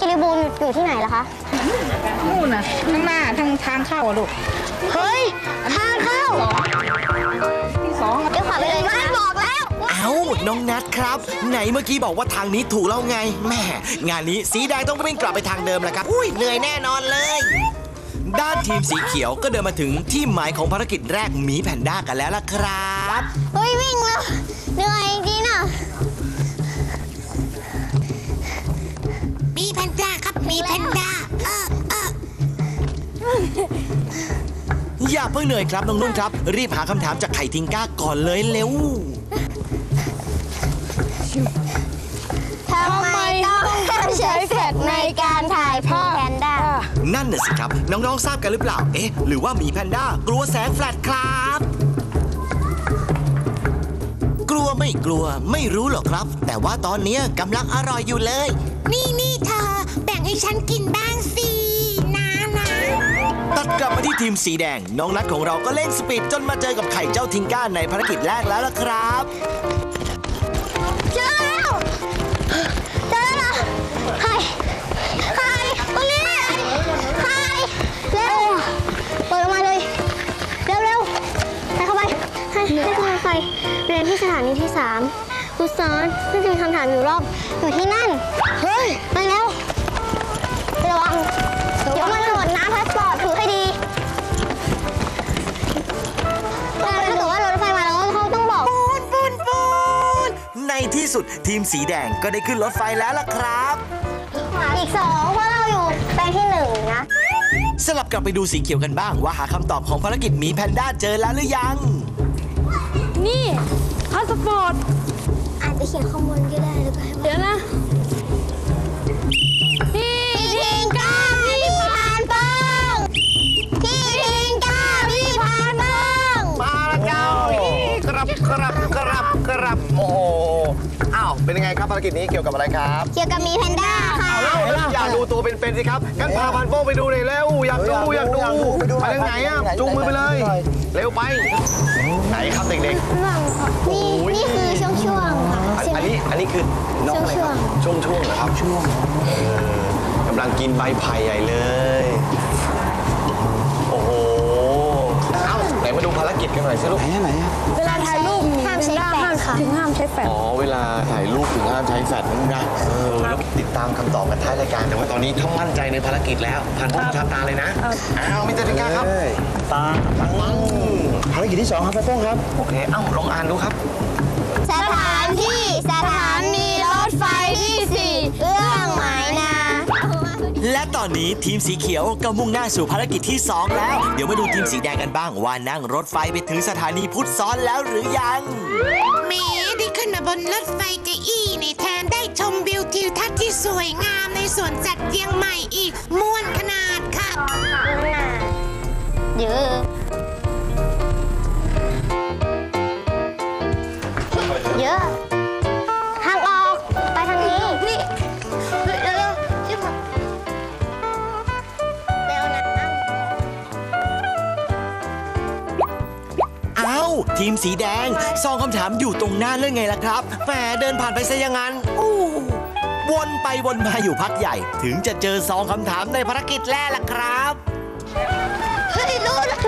ล่ะคะนู่นน่ะข้างหน้าทางทางเข้าอะลูกเฮ้ยทางเข้าที่สองอะเดี๋ยวขวัญไปเลยไม่บอกแล้วเอ้าน้องนัดครับ ไหนเมื่อกี้บอกว่าทางนี้ถูกแล้วไงแหม่งานนี้สีแดงต้องวิ่งกลับไปทางเดิมแล้วครับอุ้ยเหนื่อยแน่นอนเลยด้านทีมสีเขียวก็เดินมาถึงที่หมายของภารกิจแรกหมีแพนด้ากันแล้วล่ะครับ เฮ้ย วิ่งแล้วเหนื่อยจริงๆน่ะ อย่าเพิ่งเหนื่อยครับน้องนุ่นครับ รีบหาคำถามจากไข่ทิงก้าก่อนเลยเร็ว ทำไมต้องใช้แฟลชในการถ่ายภาพแพนด้านั่นน่ะสิครับ น้องๆทราบกันหรือเปล่า เอ๊ะ หรือว่าหมีแพนด้ากลัวแสงแฟลชครับ กลัวไม่กลัวไม่รู้หรอกครับ แต่ว่าตอนเนี้ยกำลังอร่อยอยู่เลย นี่นี่เธอ แบ่งให้ฉันกินบ้าง ทีมสีแดง น้องนัดของเราก็เล่นสปีดจนมาเจอกับไข่เจ้าทิงก้าในภารกิจแรกแล้วล่ะครับ เจอแล้วเจอแล้วใครใครตรงนี้ใครเร็วเปิดออกมาเลยเร็วเร็วใส่เข้าไปให้ให้เข้าไปเรียนที่สถานีที่สามครูสอนซึ่งจะมีคำถามอยู่รอบอยู่ที่นั่น เฮ้ยไปแล้วระวังเดี๋ยวมันหล่นน้ำพาสปอร์ต ที่สุด ทีมสีแดงก็ได้ขึ้นรถไฟแล้วล่ะครับ อีกสองเพราะเราอยู่แปลงที่หนึ่งนะ สลับกลับไปดูสีเขียวกันบ้าง ว่าหาคำตอบของภารกิจหมีแพนด้าเจอแล้วหรือยัง นี่พาสปอร์ตอาจจะเขียนข้อมูลก็ได้หรือเปล่าเดี๋ยวนะพี่ทิงก้าพี่ผ่านเป้งพี่ทิงก้าพี่ผ่านเป้งมาแล้วเจ้าครับครับครับครับโอ้โหอ้าว เป็นยังไงครับภารกิจนี้เกี่ยวกับอะไรครับเกี่ยวกับหมีแพนด้าค่ะ เอาแล้วอยากดูตัวเป็นๆสิครับงั้นพาพันโป้งไปดูหน่อยเร็วอยากดูอยากดูไปทางไหนอะจูงมือไปเลย เร็วไป ไหนครับเด็กนี่นี่คือช่วงช่วงๆค่ะๆอันใช่ไหมอันนี้อันนี้คือน้องอะไรครับช่วงช่วงๆเหรอครับช่วงกำลังกินใบไผ่ใหญ่เลย โอ้โห เอ้าไหนมาดูภารกิจกันหน่อยสิลูกเวลาถ่ายรูปห้ามใช้แฟลช ค่ะ ถึงห้ามใช้แฟลช อ๋อเวลาถ่ายรูปถึงห้ามใช้แฟลชนั่นนะเออแล้วติดตามคำตอบกันท้ายรายการ แต่ว่าตอนนี้ถ้ามั่นใจในภารกิจแล้วพันธุ์ชาตาเลยนะอ้าวมิสเตอร์ทิก้าครับตาปังภารกิจที่สองครับพ่อป้องครับ โอเคเอ้าลองอ่านดูครับ สถานที่สถานี ตอนนี้ทีมสีเขียวก็มุ่งหน้าสู่ภารกิจที่ 2 แล้ว เดี๋ยวมาดูทีมสีแดงกันบ้างว่านั่งรถไฟไปถึงสถานีพุทธซ้อนแล้วหรือยังแหมได้ขึ้นมาบนรถไฟจะอี้ในแทนได้ชมวิวทิวทัศน์ที่สวยงามในสวนสัตว์เชียงใหม่อีกม่วนขนาดค่ะเยอะ ทีมสีแดงซองคำถามอยู่ตรงหน้าเรื่องไงล่ะครับแหมเดินผ่านไปซะอย่างนั้นอู้วนไปวนมาอยู่พักใหญ่ ถึงจะเจอซองคำถามในภารกิจแรกล่ะครับ เฮ้ยรู้แล้วนะ